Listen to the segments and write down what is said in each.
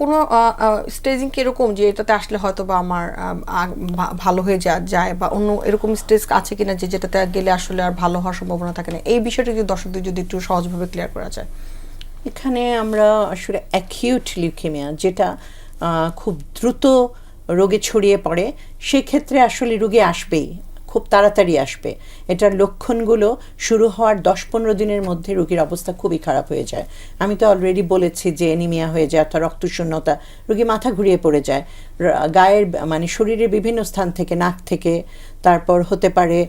কোনো স্টেজিং কীরকম যে এটাতে আসলে হয়তো বা আমার ভালো হয়ে যা, যায় বা অন্য এরকম স্টেজ আছে কিনা যে যেটাতে গেলে আসলে আর ভালো হওয়ার সম্ভাবনা থাকে না। এই বিষয়টা যদি দর্শকদের যদি একটু সহজভাবে ক্লিয়ার করা যায়। এখানে আমরা আসলে অ্যাকিউট লিউকেমিয়া যেটা খুব দ্রুত রোগে ছড়িয়ে পড়ে, সেক্ষেত্রে আসলে রোগী আসবেই। খুব তাড়াতাড়ি আসবে। এটার লক্ষণগুলো শুরু হওয়ার দশ পনেরো দিনের মধ্যে রোগীর অবস্থা খুবই খারাপ হয়ে যায়। আমি তো অলরেডি বলেছি যে এনিমিয়া হয়ে যায় অর্থাৎ রক্তশূন্যতা রোগী মাথা ঘুরিয়ে পড়ে যায়। গায়ের মানে শরীরের বিভিন্ন স্থান থেকে নাক থেকে তারপর হতে পারে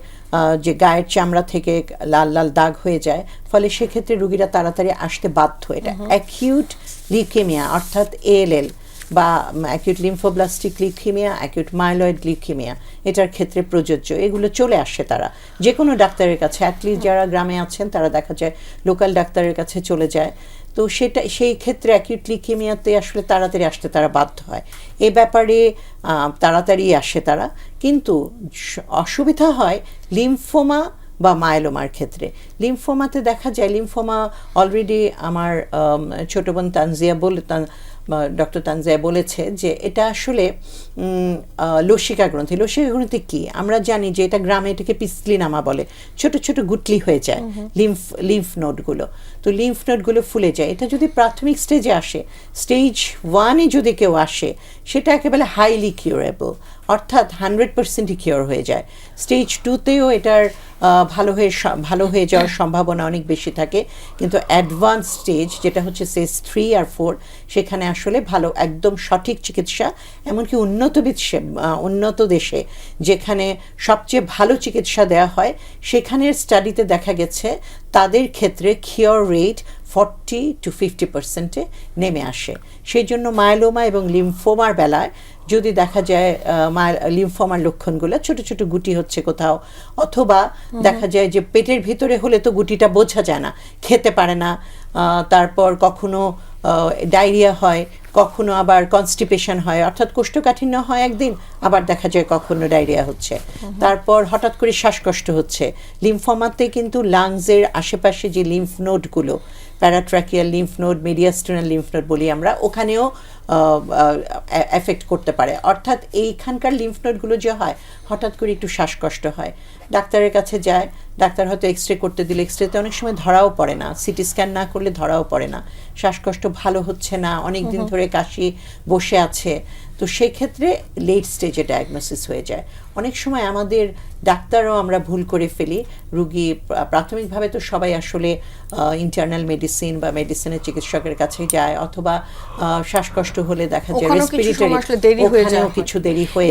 যে গায়ের চামড়া থেকে লাল লাল দাগ হয়ে যায়। ফলে সেক্ষেত্রে রুগীরা তাড়াতাড়ি আসতে বাধ্য। এটা অ্যাকিউট লিউকেমিয়া অর্থাৎ এএলএল বা acute lymphoblastic leukaemia acute myeloid leukaemia এটার ক্ষেত্রে প্রযোজ্য। এগুলো চলে আসে তারা। যে কোনো ডাক্তারের কাছে অ্যাটলিস্ট যারা গ্রামে আছেন তারা দেখা যায় লোকাল ডাক্তারের কাছে চলে যায়। তো সেটা সেই ক্ষেত্রে অ্যাকিউট লিউকেমিয়াতে আসলে তাড়াতাড়ি আসতে তারা বাধ্য হয়। এ ব্যাপারে তাড়াতাড়ি আসে তারা। কিন্তু অসুবিধা হয় লিমফোমা বা মায়োলোমার ক্ষেত্রে। লিমফোমাতে দেখা যায় লিমফোমা অলরেডি আমার আম, ছোট বোন তানজিয়া বলে ডক্টর তানজায় বলেছে যে এটা আসলে লসিকা গ্রন্থি। লসিকা গ্রন্থি কি? আমরা জানি যে এটা গ্রামে এটাকে পিসলি নামা বলে। ছোট ছোট গুটলি হয়ে যায় লিম্ফ লিম্ফ নোডগুলো। তো লিম্ফ নোডগুলো ফুলে যায়। এটা যদি প্রাথমিক স্টেজে আসে স্টেজ ওয়ানে যদি কেউ আসে সেটা একেবারে হাইলি কিউরেবল অর্থাৎ হান্ড্রেড পার্সেন্টই কিওর হয়ে যায়। স্টেজ টুতেও এটার ভালো হয়ে ভালো হয়ে যাওয়ার সম্ভাবনা অনেক বেশি থাকে। কিন্তু অ্যাডভান্স স্টেজ যেটা হচ্ছে স্টেজ থ্রি আর ফোর সেখানে আসলে ভালো একদম সঠিক চিকিৎসা। এমনকি উন্নত বিশ্বে উন্নত দেশে যেখানে সবচেয়ে ভালো চিকিৎসা দেওয়া হয় সেখানের স্টাডিতে দেখা গেছে তাদের ক্ষেত্রে cure rate forty two fifty পার্সেন্টে নেমে আসে। সেই জন্য মায়োলোমা এবং লিমফোমার বেলায় যদি দেখা যায় লিমফোমার লক্ষণগুলো ছোট ছোট গুটি হচ্ছে কোথাও অথবা দেখা যায় যে পেটের ভিতরে হলে তো গুটিটা বোঝা যায় না খেতে পারে না তারপর কখনো ডায়রিয়া হয় কখনো আবার কনস্টিপেশন হয় অর্থাৎ কোষ্ঠকাঠিন্য হয় একদিন আবার দেখা যায় কখনো ডায়রিয়া হচ্ছে। তারপর হঠাৎ করে শ্বাসকষ্ট হচ্ছে। লিমফোমাতে কিন্তু লাংসের আশেপাশে যে lymph নোডগুলো paratracheal lymph node mediastinal lymph node বলি আমরা ওখানেও এফেক্ট করতে পারে। অর্থাৎ এইখানকার লিম্ফ নোডগুলো যে হয় হঠাৎ করে একটু শ্বাসকষ্ট হয়। ডাক্তারের কাছে যায় ডাক্তার হয়তো এক্স রে করতে দিলে এক্স রেতে অনেক সময় ধরাও পড়ে না। সিটি স্ক্যান না করলে ধরাও পড়ে না। শ্বাসকষ্ট ভালো হচ্ছে না অনেক দিন ধরে কাশি বসে আছে। তো সেক্ষেত্রে লেট স্টেজে ডায়াগনোসিস হয়ে যায় অনেক সময় আমাদের ডাক্তারও আমরা ভুল করে ফেলি রুগী প্রা- প্রাথমিকভাবে তো সবাই আসলে ইন্টারনাল মেডিসিন বা মেডিসিনের চিকিৎসকের কাছে যায় অথবা শ্বাসকষ্ট হলে দেখা যায় রেসপিরেটরি দেরি হয়ে যায়। কিছু দেরি হয়ে